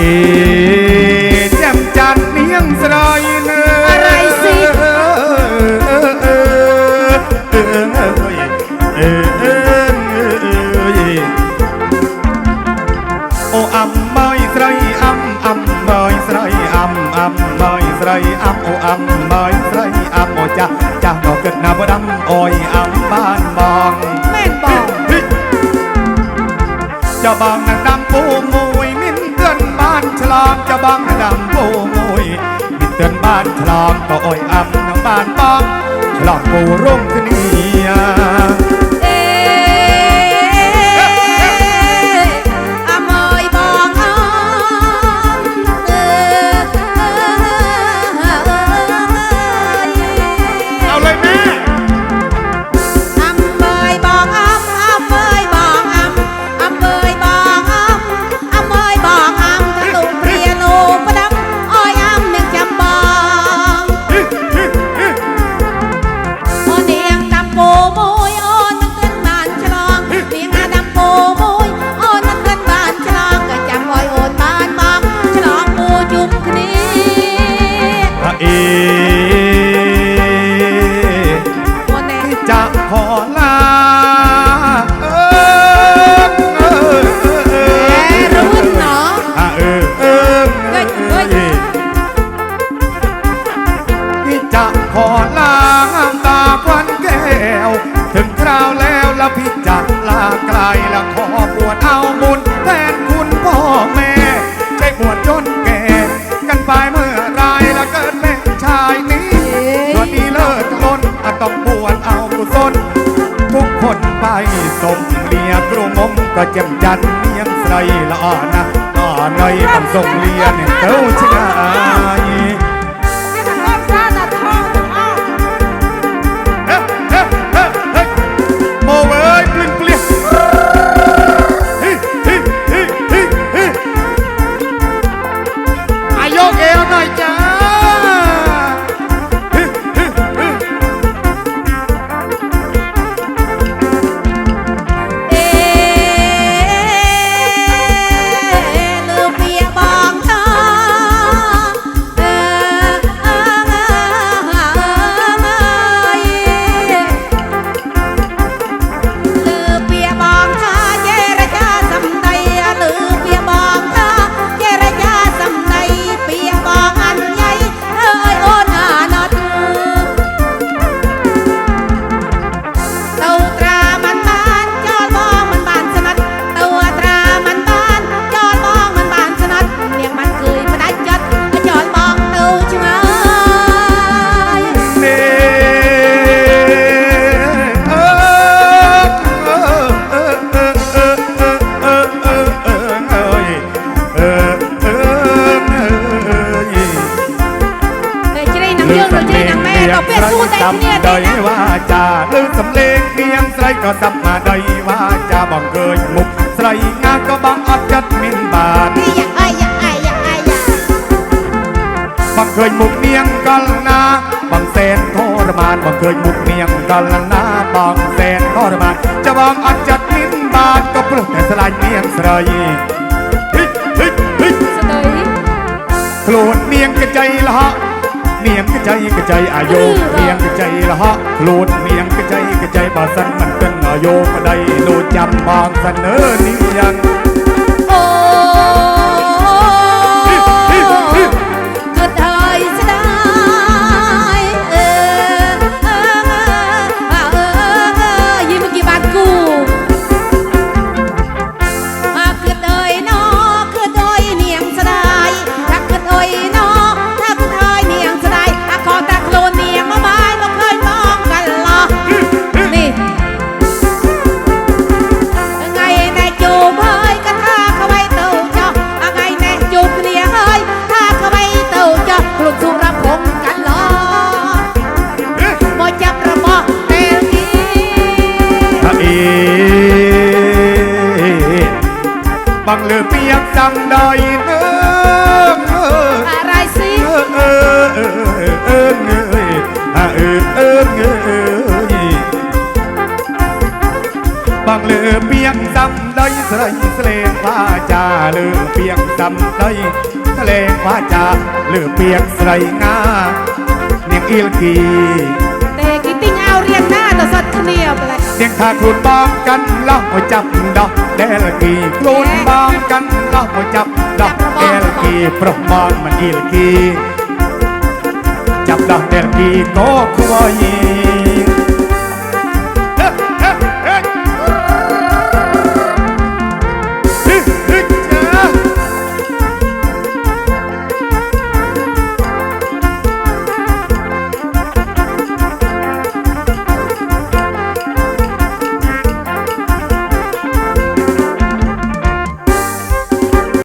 អេចាំចាត់នាងស្រ័យនៅរៃស៊ីអឺអឺអឺអឺអឺานคลองป็อ่อยอับน้ำบานปองฉลองปูรุ่งขึ้นเหนีย E ทุกคนไปสมเลียกรุมมก็เจ็มจันเนียงใส่ละนะอ่านในบังสมเลียเต้าชนะโยกเอวหน่อยจ้าវាសួរតែគ្នាដោយវាចាឮសំឡេងនាងស្រីក៏សាប់មកដោយវាចាបងឃើញមុខស្រីណាក៏បងអត់ចិត្តមានបាទអាយ៉ាអាយ៉ាអាយ៉ាបងឃើញមុខនាងកលណាបងសែនធរមានបងឃើញមុខនាងកលណាបងសែនធរមានចាបងអត់ចិត្តមានបាទក៏ព្រោះតែស្លាញ់នាងស្រីខ្លួននាងកចៃលហកใจกระใจอายุเมียงกระใจละฮะลลดเมียงกระใจกระใจ บาสันมันเป็นอายุกระไดโนจำบางเสนอนิยังหรือเปียกจังดอยเนื้ออะไรสิเออเออเออเออเงยอ่ะเออเออเงยบางเลือเปียกจำดอยสลายสเลงว่าจาเลือเปียกจำดอยสเลงว่าจาเลือเปียกสลายงาเนียงอีลกีเตกิติงเอาเรียนนะតែសិតគ្នាប្លែកទាំងថាខ្លួនបងកាន់លោះមកចាប់ដោះដែលគីខ្លួនបងកាន់លោះមកចាប់ដោះដែលគី ប្រុសមកមិនយល់គី ចាប់ដោះដែលគីក៏ខ្វល់យី